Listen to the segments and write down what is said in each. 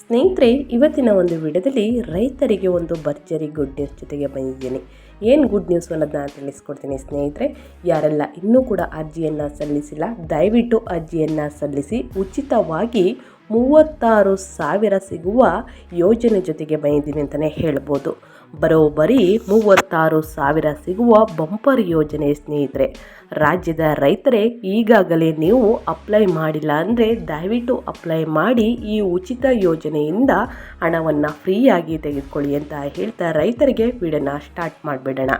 ಸ್ನೇಹಿತರೆ, ಇವತ್ತಿನ ಒಂದು ವಿಡಿಯೋದಲ್ಲಿ ರೈತರಿಗೆ ಒಂದು ಭರ್ಜರಿ ಗುಡ್ ನ್ಯೂಸ್ ಜೊತೆಗೆ ಬಂದಿದ್ದೀನಿ. ಏನು ಗುಡ್ ನ್ಯೂಸ್ ಅನ್ನೋದನ್ನ ತಿಳಿಸ್ಕೊಡ್ತೀನಿ ಸ್ನೇಹಿತರೆ. ಯಾರೆಲ್ಲ ಇನ್ನೂ ಕೂಡ ಅರ್ಜಿಯನ್ನು ಸಲ್ಲಿಸಿಲ್ಲ, ದಯವಿಟ್ಟು ಅರ್ಜಿಯನ್ನು ಸಲ್ಲಿಸಿ. ಉಚಿತವಾಗಿ ಮೂವತ್ತಾರು ಸಾವಿರ ಸಿಗುವ ಯೋಜನೆ ಜೊತೆಗೆ ಬಂದಿದ್ದೀನಿ ಅಂತಲೇ ಹೇಳ್ಬೋದು. ಬರೋಬ್ಬರಿ ಮೂವತ್ತಾರು ಸಾವಿರ ಸಿಗುವ ಬಂಪರ್ ಯೋಜನೆ ಸ್ನೇಹಿತರೆ, ರಾಜ್ಯದ ರೈತರೇ, ಈಗಾಗಲೇ ನೀವು ಅಪ್ಲೈ ಮಾಡಿಲ್ಲ ಅಂದರೆ ದಯವಿಟ್ಟು ಅಪ್ಲೈ ಮಾಡಿ ಈ ಉಚಿತ ಯೋಜನೆಯಿಂದ ಹಣವನ್ನು ಫ್ರೀಯಾಗಿ ತೆಗೆದುಕೊಳ್ಳಿ ಅಂತ ಹೇಳ್ತಾ ರೈತರಿಗೆ ವಿಡಿಯೋನ ಸ್ಟಾರ್ಟ್ ಮಾಡಿಬಿಡೋಣ.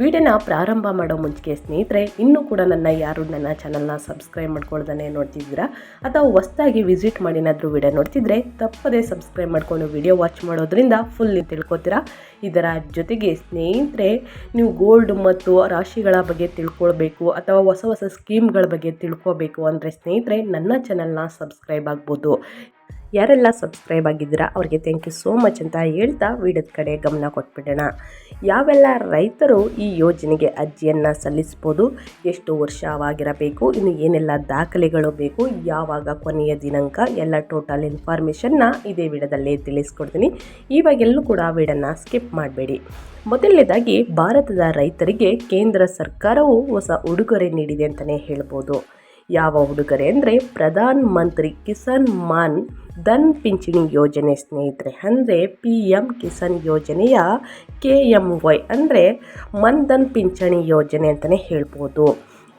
ವಿಡಿಯೋನ ಪ್ರಾರಂಭ ಮಾಡೋ ಮುಂಚೆ ಸ್ನೇಹಿತರೆ, ಇನ್ನೂ ಕೂಡ ನನ್ನ ಯಾರು ನನ್ನ ಚಾನಲ್ನ ಸಬ್ಸ್ಕ್ರೈಬ್ ಮಾಡ್ಕೊಳ್ದೇ ನೋಡ್ತಿದ್ದೀರಾ? ಅಥವಾ ಹೊಸ್ದಾಗಿ ವಿಸಿಟ್ ಮಾಡಿನಾದರೂ ವಿಡಿಯೋ ನೋಡ್ತಿದ್ರೆ ತಪ್ಪದೇ ಸಬ್ಸ್ಕ್ರೈಬ್ ಮಾಡ್ಕೊಂಡು ವಿಡಿಯೋ ವಾಚ್ ಮಾಡೋದ್ರಿಂದ ಫುಲ್ ನೀವು ತಿಳ್ಕೊತೀರಾ? ಇದರ ಜೊತೆಗೆ ಸ್ನೇಹಿತರೆ, ನೀವು ಗೋಲ್ಡ್ ಮತ್ತು ರಾಶಿಗಳ ಬಗ್ಗೆ ತಿಳ್ಕೊಳ್ಬೇಕು ಅಥವಾ ಹೊಸ ಹೊಸ ಸ್ಕೀಮ್ಗಳ ಬಗ್ಗೆ ತಿಳ್ಕೊಬೇಕು ಅಂದರೆ ಸ್ನೇಹಿತರೆ, ನನ್ನ ಚಾನಲ್ನ ಸಬ್ಸ್ಕ್ರೈಬ್ ಆಗ್ಬೋದು. ಯಾರೆಲ್ಲ ಸಬ್ಸ್ಕ್ರೈಬ್ ಆಗಿದ್ದೀರಾ, ಅವ್ರಿಗೆ ಥ್ಯಾಂಕ್ ಯು ಸೋ ಮಚ್ ಅಂತ ಹೇಳ್ತಾ ವಿಡಿಯೋದ ಕಡೆ ಗಮನ ಕೊಟ್ಬಿಡೋಣ. ಯಾವೆಲ್ಲ ರೈತರು ಈ ಯೋಜನೆಗೆ ಅರ್ಜಿಯನ್ನು ಸಲ್ಲಿಸ್ಬೋದು, ಎಷ್ಟು ವರ್ಷವಾಗಿರಬೇಕು, ಇನ್ನು ಏನೆಲ್ಲ ದಾಖಲೆಗಳು ಬೇಕು, ಯಾವಾಗ ಕೊನೆಯ ದಿನಾಂಕ, ಎಲ್ಲ ಟೋಟಲ್ ಇನ್ಫಾರ್ಮೇಷನ್ನ ಇದೇ ವಿಡದಲ್ಲೇ ತಿಳಿಸ್ಕೊಡ್ತೀನಿ. ಇವಾಗೆಲ್ಲೂ ಕೂಡ ವಿಡನ್ನು ಸ್ಕಿಪ್ ಮಾಡಬೇಡಿ. ಮೊದಲನೇದಾಗಿ, ಭಾರತದ ರೈತರಿಗೆ ಕೇಂದ್ರ ಸರ್ಕಾರವು ಹೊಸ ಉಡುಗೊರೆ ನೀಡಿದೆ ಅಂತಲೇ ಹೇಳ್ಬೋದು. ಯಾವ ಉಡುಗೊರೆ ಅಂದರೆ ಪ್ರಧಾನ ಮಂತ್ರಿ ಕಿಸಾನ್ ಮಾನ್ ಧನ್ ಪಿಂಚಣಿ ಯೋಜನೆ ಸ್ನೇಹಿತರೆ, ಅಂದರೆ ಪಿ ಎಂ ಕಿಸಾನ್ ಯೋಜನೆಯ ಕೆ ಎಂ ವೈ ಅಂದರೆ ಮನ್ ಧನ್ ಪಿಂಚಣಿ ಯೋಜನೆ ಅಂತಲೇ ಹೇಳ್ಬೋದು.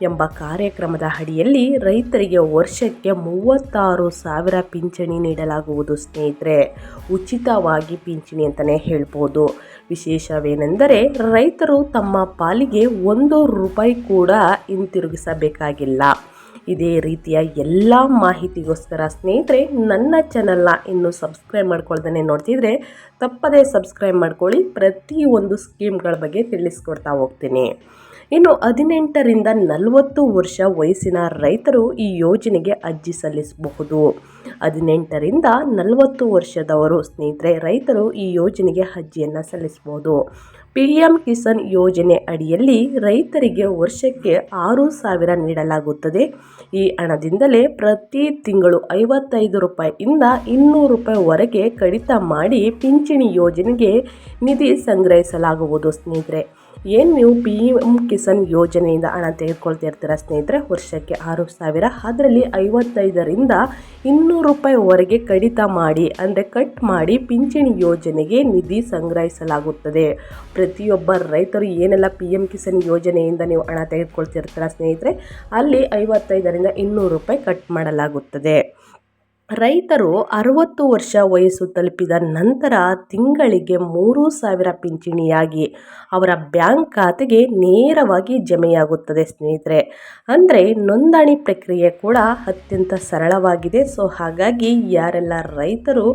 ಎಂಬ ಕಾರ್ಯಕ್ರಮದ ಅಡಿಯಲ್ಲಿ ರೈತರಿಗೆ ವರ್ಷಕ್ಕೆ ಮೂವತ್ತಾರು ಸಾವಿರ ಪಿಂಚಣಿ ನೀಡಲಾಗುವುದು ಸ್ನೇಹಿತರೆ. ಉಚಿತವಾಗಿ ಪಿಂಚಣಿ ಅಂತಲೇ ಹೇಳ್ಬೋದು. ವಿಶೇಷವೇನೆಂದರೆ ರೈತರು ತಮ್ಮ ಪಾಲಿಗೆ ಒಂದು ರೂಪಾಯಿ ಕೂಡ ಹಿಂತಿರುಗಿಸಬೇಕಾಗಿಲ್ಲ. ಇದೇ ರೀತಿಯ ಎಲ್ಲ ಮಾಹಿತಿಗೋಸ್ಕರ ಸ್ನೇಹಿತರೆ, ನನ್ನ ಚಾನಲ್ನ ಇನ್ನೂ ಸಬ್ಸ್ಕ್ರೈಬ್ ಮಾಡ್ಕೊಳ್ದೇ ನೋಡ್ತಿದ್ರೆ ತಪ್ಪದೇ ಸಬ್ಸ್ಕ್ರೈಬ್ ಮಾಡ್ಕೊಳ್ಳಿ. ಪ್ರತಿಯೊಂದು ಸ್ಕೀಮ್ಗಳ ಬಗ್ಗೆ ತಿಳಿಸ್ಕೊಡ್ತಾ ಹೋಗ್ತೀನಿ. ಇನ್ನು ಹದಿನೆಂಟರಿಂದ ನಲವತ್ತು ವರ್ಷ ವಯಸ್ಸಿನ ರೈತರು ಈ ಯೋಜನೆಗೆ ಅರ್ಜಿ ಸಲ್ಲಿಸಬಹುದು. ಹದಿನೆಂಟರಿಂದ ನಲವತ್ತು ವರ್ಷದವರು ಸ್ನೇಹಿತರೆ, ರೈತರು ಈ ಯೋಜನೆಗೆ ಅರ್ಜಿಯನ್ನು ಸಲ್ಲಿಸಬಹುದು. ಪಿ ಎಂ ಕಿಸಾನ್ ಯೋಜನೆ ಅಡಿಯಲ್ಲಿ ರೈತರಿಗೆ ವರ್ಷಕ್ಕೆ ಆರು ಸಾವಿರ ನೀಡಲಾಗುತ್ತದೆ. ಈ ಹಣದಿಂದಲೇ ಪ್ರತಿ ತಿಂಗಳು ಐವತ್ತೈದು ರೂಪಾಯಿಯಿಂದ ಇನ್ನೂರು ರೂಪಾಯಿವರೆಗೆ ಕಡಿತ ಮಾಡಿ ಪಿಂಚಣಿ ಯೋಜನೆಗೆ ನಿಧಿ ಸಂಗ್ರಹಿಸಲಾಗುವುದು. ಸ್ನೇಹಿತರೆ ಏನು ನೀವು ಪಿ ಎಂ ಕಿಸಾನ್ ಯೋಜನೆಯಿಂದ ಹಣ ತೆಗೆದುಕೊಳ್ತಿರ್ತೀರ ಸ್ನೇಹಿತರೆ? ವರ್ಷಕ್ಕೆ ಆರು ಸಾವಿರ. ಅದರಲ್ಲಿ ಐವತ್ತೈದರಿಂದ ಇನ್ನೂರು ರೂಪಾಯಿವರೆಗೆ ಕಡಿತ ಮಾಡಿ, ಅಂದರೆ ಕಟ್ ಮಾಡಿ ಪಿಂಚಣಿ ಯೋಜನೆಗೆ ನಿಧಿ ಸಂಗ್ರಹಿಸಲಾಗುತ್ತದೆ. ಪ್ರತಿಯೊಬ್ಬ ರೈತರು ಏನೆಲ್ಲ ಪಿ ಎಂ ಕಿಸಾನ್ ಯೋಜನೆಯಿಂದ ನೀವು ಹಣ ತೆಗೆದುಕೊಳ್ತಿರ್ತೀರ ಸ್ನೇಹಿತರೆ? ಅಲ್ಲಿ ಐವತ್ತೈದರಿಂದ ಇನ್ನೂರು ರೂಪಾಯಿ ಕಟ್ ಮಾಡಲಾಗುತ್ತದೆ. ರೈತರು ಅರವತ್ತು ವರ್ಷ ವಯಸ್ಸು ತಲುಪಿದ ನಂತರ ತಿಂಗಳಿಗೆ ಮೂರು ಸಾವಿರ ಪಿಂಚಣಿಯಾಗಿ ಅವರ ಬ್ಯಾಂಕ್ ಖಾತೆಗೆ ನೇರವಾಗಿ ಜಮೆಯಾಗುತ್ತದೆ ಸ್ನೇಹಿತರೆ. ಅಂದರೆ ನೋಂದಣಿ ಪ್ರಕ್ರಿಯೆ ಕೂಡ ಅತ್ಯಂತ ಸರಳವಾಗಿದೆ. ಸೊ, ಹಾಗಾಗಿ ಯಾರೆಲ್ಲ ರೈತರು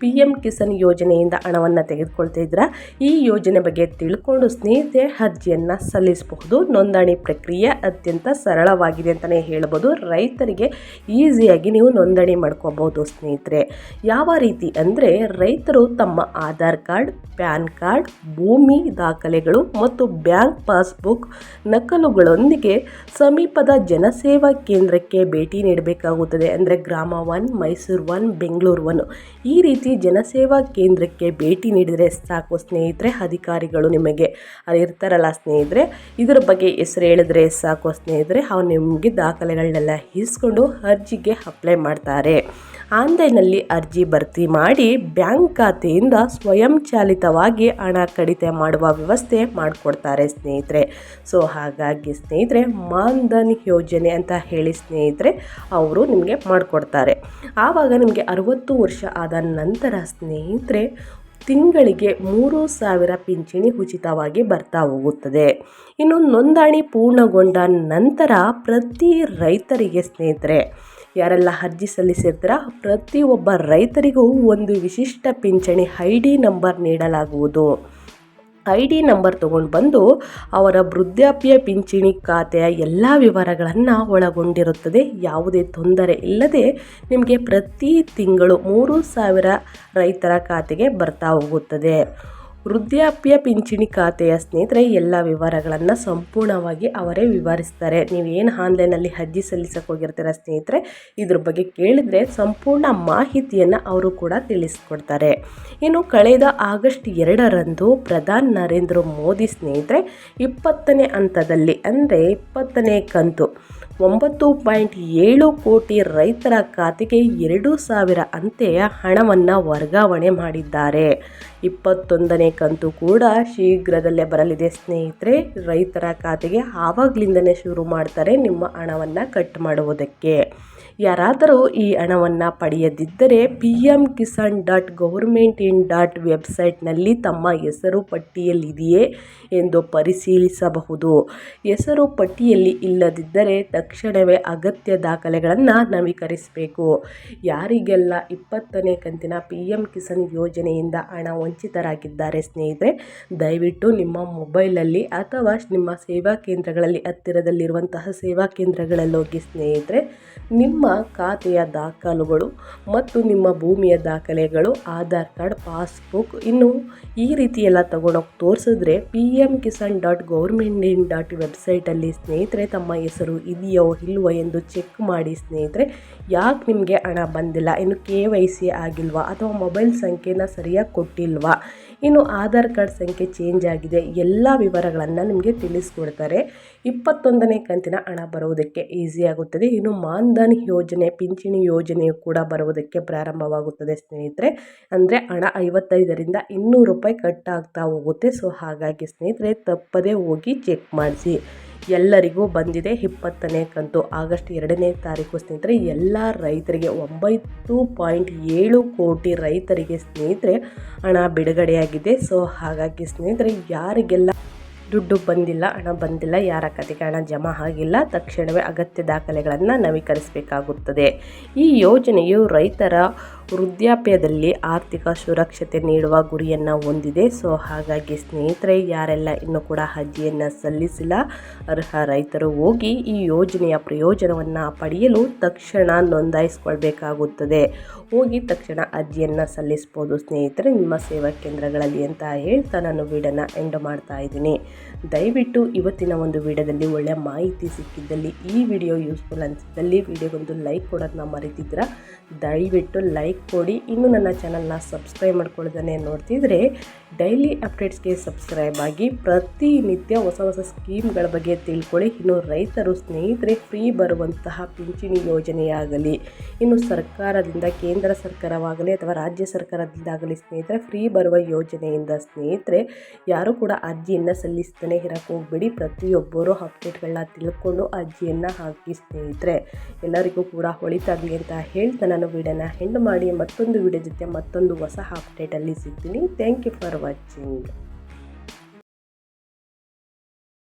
ಪಿ ಎಂ ಕಿಸಾನ್ ಯೋಜನೆಯಿಂದ ಹಣವನ್ನು ತೆಗೆದುಕೊಳ್ತಿದ್ರ ಈ ಯೋಜನೆ ಬಗ್ಗೆ ತಿಳ್ಕೊಂಡು ಸ್ನೇಹಿತರೆ ಅರ್ಜಿಯನ್ನು ಸಲ್ಲಿಸಬಹುದು. ನೋಂದಣಿ ಪ್ರಕ್ರಿಯೆ ಅತ್ಯಂತ ಸರಳವಾಗಿದೆ ಅಂತಲೇ ಹೇಳ್ಬೋದು. ರೈತರಿಗೆ ಈಸಿಯಾಗಿ ನೀವು ನೋಂದಣಿ ಮಾಡ್ಕೋಬಹುದು ಸ್ನೇಹಿತರೆ. ಯಾವ ರೀತಿ ಅಂದರೆ ರೈತರು ತಮ್ಮ ಆಧಾರ್ ಕಾರ್ಡ್, ಪ್ಯಾನ್ ಕಾರ್ಡ್, ಭೂಮಿ ದಾಖಲೆಗಳು ಮತ್ತು ಬ್ಯಾಂಕ್ ಪಾಸ್ಬುಕ್ ನಕಲುಗಳೊಂದಿಗೆ ಸಮೀಪದ ಜನಸೇವಾ ಕೇಂದ್ರಕ್ಕೆ ಭೇಟಿ ನೀಡಬೇಕಾಗುತ್ತದೆ. ಅಂದರೆ Grama one, Mysuru one, Bengaluru one. ಈ ರೀತಿ ಜನಸೇವಾ ಕೇಂದ್ರಕ್ಕೆ ಭೇಟಿ ನೀಡಿದರೆ ಸಾಕು ಸ್ನೇಹಿತರೆ, ಅಧಿಕಾರಿಗಳು ನಿಮಗೆ ಇರ್ತಾರಲ್ಲ ಸ್ನೇಹಿತರೆ. ಇದರ ಬಗ್ಗೆ ಹೆಸರು ಹೇಳಿದ್ರೆ ಸಾಕು ಸ್ನೇಹಿತರೆ. ಅವ್ರು ನಿಮಗೆ ದಾಖಲೆಗಳನ್ನೆಲ್ಲ ಇಸ್ಕೊಂಡು ಅರ್ಜಿಗೆ ಅಪ್ಲೈ ಮಾಡ್ತಾರೆ. ಆನ್ಲೈನಲ್ಲಿ ಅರ್ಜಿ ಭರ್ತಿ ಮಾಡಿ ಬ್ಯಾಂಕ್ ಖಾತೆಯಿಂದ ಸ್ವಯಂಚಾಲಿತವಾಗಿ ಹಣ ಕಡಿತ ಮಾಡುವ ವ್ಯವಸ್ಥೆ ಮಾಡಿಕೊಡ್ತಾರೆ ಸ್ನೇಹಿತರೆ. ಸೊ ಹಾಗಾಗಿ ಸ್ನೇಹಿತರೆ, ಮಾನ್ಧನ್ ಯೋಜನೆ ಅಂತ ಹೇಳಿ ಸ್ನೇಹಿತರೆ, ಅವರು ನಿಮಗೆ ಮಾಡಿಕೊಡ್ತಾರೆ. ಆವಾಗ ನಿಮಗೆ ಅರುವತ್ತು ವರ್ಷ ಆದ ನಂತರ ಸ್ನೇಹಿತರೆ ತಿಂಗಳಿಗೆ ಮೂರು ಸಾವಿರ ಪಿಂಚಣಿ ಉಚಿತವಾಗಿ ಬರ್ತಾ ಹೋಗುತ್ತದೆ. ಇನ್ನು ನೋಂದಣಿ ಪೂರ್ಣಗೊಂಡ ನಂತರ ಪ್ರತಿ ರೈತರಿಗೆ ಸ್ನೇಹಿತರೆ, ಯಾರೆಲ್ಲ ಅರ್ಜಿ ಸಲ್ಲಿಸಿರ್ತೀರ, ಪ್ರತಿಯೊಬ್ಬ ರೈತರಿಗೂ ಒಂದು ವಿಶಿಷ್ಟ ಪಿಂಚಣಿ ಐ ಡಿ ನಂಬರ್ ನೀಡಲಾಗುವುದು. ಐ ಡಿ ನಂಬರ್ ತೊಗೊಂಡು ಬಂದು ಅವರ ವೃದ್ಧಾಪ್ಯ ಪಿಂಚಣಿ ಖಾತೆಯ ಎಲ್ಲ ವಿವರಗಳನ್ನು ಒಳಗೊಂಡಿರುತ್ತದೆ. ಯಾವುದೇ ತೊಂದರೆ ಇಲ್ಲದೆ ನಿಮಗೆ ಪ್ರತಿ ತಿಂಗಳು ಮೂರು ಸಾವಿರ ರೈತರ ಖಾತೆಗೆ ಬರ್ತಾ ಹೋಗುತ್ತದೆ. ವೃದ್ಧಾಪ್ಯ ಪಿಂಚಣಿ ಖಾತೆಯ ಸ್ನೇಹಿತರೆ ಎಲ್ಲ ವಿವರಗಳನ್ನು ಸಂಪೂರ್ಣವಾಗಿ ಅವರೇ ವಿವರಿಸ್ತಾರೆ. ನೀವೇನು ಆನ್ಲೈನಲ್ಲಿ ಅರ್ಜಿ ಸಲ್ಲಿಸಕ್ಕೆ ಹೋಗಿರ್ತೀರ ಸ್ನೇಹಿತರೆ, ಇದ್ರ ಬಗ್ಗೆ ಕೇಳಿದರೆ ಸಂಪೂರ್ಣ ಮಾಹಿತಿಯನ್ನು ಅವರು ಕೂಡ ತಿಳಿಸ್ಕೊಡ್ತಾರೆ. ಇನ್ನು ಕಳೆದ ಆಗಸ್ಟ್ ಎರಡರಂದು ಪ್ರಧಾನಿ ನರೇಂದ್ರ ಮೋದಿ ಸ್ನೇಹಿತರೆ, ಇಪ್ಪತ್ತನೇ ಹಂತದಲ್ಲಿ, ಅಂದರೆ ಇಪ್ಪತ್ತನೇ ಕಂತು, ಒಂಬತ್ತು ಪಾಯಿಂಟ್ ಏಳು ಕೋಟಿ ರೈತರ ಖಾತೆಗೆ ಎರಡು ಸಾವಿರ ಅಂತೆಯ ಹಣವನ್ನು ವರ್ಗಾವಣೆ ಮಾಡಿದ್ದಾರೆ. ಇಪ್ಪತ್ತೊಂದನೇ ಕಂತು ಕೂಡ ಶೀಘ್ರದಲ್ಲೇ ಬರಲಿದೆ. ಸ್ನೇಹಿತರೆ, ರೈತರ ಖಾತೆಗೆ ಆವಾಗ್ಲಿಂದನೇ ಶುರು ಮಾಡ್ತಾರೆ ನಿಮ್ಮ ಹಣವನ್ನು ಕಟ್ ಮಾಡುವುದಕ್ಕೆ. ಯಾರಾದರೂ ಈ ಹಣವನ್ನು ಪಡೆಯದಿದ್ದರೆ P M Kisan dot government in dot ವೆಬ್ಸೈಟ್ನಲ್ಲಿ ತಮ್ಮ ಹೆಸರು ಪಟ್ಟಿಯಲ್ಲಿದೆಯೇ ಎಂದು ಪರಿಶೀಲಿಸಬಹುದು. ಹೆಸರು ಪಟ್ಟಿಯಲ್ಲಿ ಇಲ್ಲದಿದ್ದರೆ ತಕ್ಷಣವೇ ಅಗತ್ಯ ದಾಖಲೆಗಳನ್ನು ನವೀಕರಿಸಬೇಕು. ಯಾರಿಗೆಲ್ಲ ಇಪ್ಪತ್ತನೇ ಕಂತಿನ ಪಿ ಎಂ ಕಿಸಾನ್ ಯೋಜನೆಯಿಂದ ಹಣ ವಂಚಿತರಾಗಿದ್ದಾರೆ ಸ್ನೇಹಿತರೆ, ದಯವಿಟ್ಟು ನಿಮ್ಮ ಮೊಬೈಲಲ್ಲಿ ಅಥವಾ ನಿಮ್ಮ ಸೇವಾ ಕೇಂದ್ರಗಳಲ್ಲಿ ಹತ್ತಿರದಲ್ಲಿರುವಂತಹ ಸೇವಾ ಕೇಂದ್ರಗಳಲ್ಲಿ ಹೋಗಿ ಸ್ನೇಹಿತರೆ, ನಿಮ್ಮ ಖಾತೆಯ ದಾಖಲುಗಳು ಮತ್ತು ನಿಮ್ಮ ಭೂಮಿಯ ದಾಖಲೆಗಳು, ಆಧಾರ್ ಕಾರ್ಡ್, ಪಾಸ್ಬುಕ್ ಇನ್ನು ಈ ರೀತಿ ಎಲ್ಲ ತಗೊಂಡೋಗಿ ತೋರಿಸಿದ್ರೆ P M Kisan dot government in dot ವೆಬ್ಸೈಟಲ್ಲಿ ಸ್ನೇಹಿತರೆ, ತಮ್ಮ ಹೆಸರು ಇದೆಯೋ ಇಲ್ವೋ ಎಂದು ಚೆಕ್ ಮಾಡಿ ಸ್ನೇಹಿತರೆ, ಯಾಕೆ ನಿಮಗೆ ಹಣ ಬಂದಿಲ್ಲ? ಇನ್ನು ಕೆ ವೈ ಸಿ ಆಗಿಲ್ವಾ? ಅಥವಾ ಮೊಬೈಲ್ ಸಂಖ್ಯೆನ ಸರಿಯಾಗಿ ಕೊಟ್ಟಿಲ್ವಾ? ಇನ್ನು ಆಧಾರ್ ಕಾರ್ಡ್ ಸಂಖ್ಯೆ ಚೇಂಜ್ ಆಗಿದೆ, ಎಲ್ಲ ವಿವರಗಳನ್ನು ನಿಮಗೆ ತಿಳಿಸ್ಕೊಡ್ತಾರೆ. ಇಪ್ಪತ್ತೊಂದನೇ ಕಂತಿನ ಹಣ ಬರುವುದಕ್ಕೆ ಈಸಿ ಆಗುತ್ತದೆ. ಇನ್ನು ಮಾನ್ಧನ್ ಯೋಜನೆ, ಪಿಂಚಣಿ ಯೋಜನೆಯು ಕೂಡ ಬರುವುದಕ್ಕೆ ಪ್ರಾರಂಭವಾಗುತ್ತದೆ ಸ್ನೇಹಿತರೆ. ಅಂದರೆ ಹಣ ಐವತ್ತೈದರಿಂದ ಇನ್ನೂರು ರೂಪಾಯಿ ಕಟ್ ಆಗ್ತಾ ಹೋಗುತ್ತೆ. ಸೊ, ಹಾಗಾಗಿ ಸ್ನೇಹಿತರೆ ತಪ್ಪದೇ ಹೋಗಿ ಚೆಕ್ ಮಾಡಿಸಿ. ಎಲ್ಲರಿಗೂ ಬಂದಿದೆ ಇಪ್ಪತ್ತನೇ ಕಂತು. ಆಗಸ್ಟ್ ಎರಡನೇ ತಾರೀಕು ಸ್ನೇಹಿತರೆ, ಎಲ್ಲ ರೈತರಿಗೆ ಒಂಬತ್ತು ಪಾಯಿಂಟ್ ಏಳು ಕೋಟಿ ರೈತರಿಗೆ ಸ್ನೇಹಿತರೆ ಹಣ ಬಿಡುಗಡೆಯಾಗಿದೆ. ಸೊ, ಹಾಗಾಗಿ ಸ್ನೇಹಿತರೆ, ಯಾರಿಗೆಲ್ಲ ದುಡ್ಡು ಬಂದಿಲ್ಲ, ಹಣ ಬಂದಿಲ್ಲ, ಯಾರ ಖಾತೆಗೆ ಹಣ ಜಮಾ ಆಗಿಲ್ಲ, ತಕ್ಷಣವೇ ಅಗತ್ಯ ದಾಖಲೆಗಳನ್ನು ನವೀಕರಿಸಬೇಕಾಗುತ್ತದೆ. ಈ ಯೋಜನೆಯು ರೈತರ ವೃದ್ಧಾಪ್ಯದಲ್ಲಿ ಆರ್ಥಿಕ ಸುರಕ್ಷತೆ ನೀಡುವ ಗುರಿಯನ್ನು ಹೊಂದಿದೆ. ಸೊ, ಹಾಗಾಗಿ ಸ್ನೇಹಿತರೆ, ಯಾರೆಲ್ಲ ಇನ್ನೂ ಕೂಡ ಅರ್ಜಿಯನ್ನು ಸಲ್ಲಿಸಿಲ್ಲ, ಅರ್ಹ ರೈತರು ಹೋಗಿ ಈ ಯೋಜನೆಯ ಪ್ರಯೋಜನವನ್ನು ಪಡೆಯಲು ತಕ್ಷಣ ನೋಂದಾಯಿಸಿಕೊಳ್ಬೇಕಾಗುತ್ತದೆ. ಹೋಗಿ ತಕ್ಷಣ ಅರ್ಜಿಯನ್ನು ಸಲ್ಲಿಸ್ಬೋದು. ಸ್ನೇಹಿತರೆ, ನಿಮ್ಮ ಸೇವಾ ಕೇಂದ್ರಗಳಲ್ಲಿ ಅಂತ ಹೇಳ್ತಾ ನಾನು ವೀಡನ್ನು ಎಂಡ್ ಮಾಡ್ತಾ ಇದ್ದೀನಿ. ದಯವಿಟ್ಟು ಇವತ್ತಿನ ಒಂದು ವಿಡಿಯೋದಲ್ಲಿ ಒಳ್ಳೆಯ ಮಾಹಿತಿ ಸಿಕ್ಕಿದ್ದಲ್ಲಿ ಈ ವಿಡಿಯೋ ಯೂಸ್ಫುಲ್ ಅನಿಸಿದ್ದಲ್ಲಿ ವಿಡಿಯೋಗೊಂದು ಲೈಕ್ ಕೊಡೋದನ್ನ ಮರೀತಿದ್ರ ದಯವಿಟ್ಟು ಲೈಕ್ ಕೊಡಿ. ಇನ್ನು ನನ್ನ ಚಾನಲ್ನ ಸಬ್ಸ್ಕ್ರೈಬ್ ಮಾಡ್ಕೊಳ್ಳೋದನ್ನೇ ನೋಡ್ತಿದ್ರೆ ಡೈಲಿ ಅಪ್ಡೇಟ್ಸ್ಗೆ ಸಬ್ಸ್ಕ್ರೈಬ್ ಆಗಿ ಪ್ರತಿನಿತ್ಯ ಹೊಸ ಹೊಸ ಸ್ಕೀಮ್ಗಳ ಬಗ್ಗೆ ತಿಳ್ಕೊಳ್ಳಿ. ಇನ್ನು ರೈತರು ಸ್ನೇಹಿತರೆ ಫ್ರೀ ಬರುವಂತಹ ಪಿಂಚಣಿ ಯೋಜನೆಯಾಗಲಿ, ಇನ್ನು ಸರ್ಕಾರದಿಂದ, ಕೇಂದ್ರ ಸರ್ಕಾರವಾಗಲಿ ಅಥವಾ ರಾಜ್ಯ ಸರ್ಕಾರದಿಂದಾಗಲಿ ಸ್ನೇಹಿತರೆ ಫ್ರೀ ಬರುವ ಯೋಜನೆಯಿಂದ ಸ್ನೇಹಿತರೆ, ಯಾರು ಕೂಡ ಅರ್ಜಿಯನ್ನು ಸಲ್ಲಿಸ್ತಾನೆ ಇರಕ್ಕೆ ಹೋಗ್ಬೇಡಿ. ಪ್ರತಿಯೊಬ್ಬರು ಅಪ್ಡೇಟ್ಗಳನ್ನ ತಿಳ್ಕೊಂಡು ಅಜ್ಜಿಯನ್ನು ಹಾಕಿ ಸ್ನೇಹಿತರೆ. ಎಲ್ಲರಿಗೂ ಕೂಡ ಹೊಳಿತಾಗಲಿ ಅಂತ ಹೇಳ್ತಾ ನಾನು ವಿಡಿಯೋನ ಹೆಂಡ್ ಮಾಡಿ ಮತ್ತೊಂದು ವಿಡಿಯೋ ಜೊತೆ ಮತ್ತೊಂದು ಹೊಸ ಅಪ್ಡೇಟಲ್ಲಿ ಸಿಗ್ತೀನಿ. Thank you for watching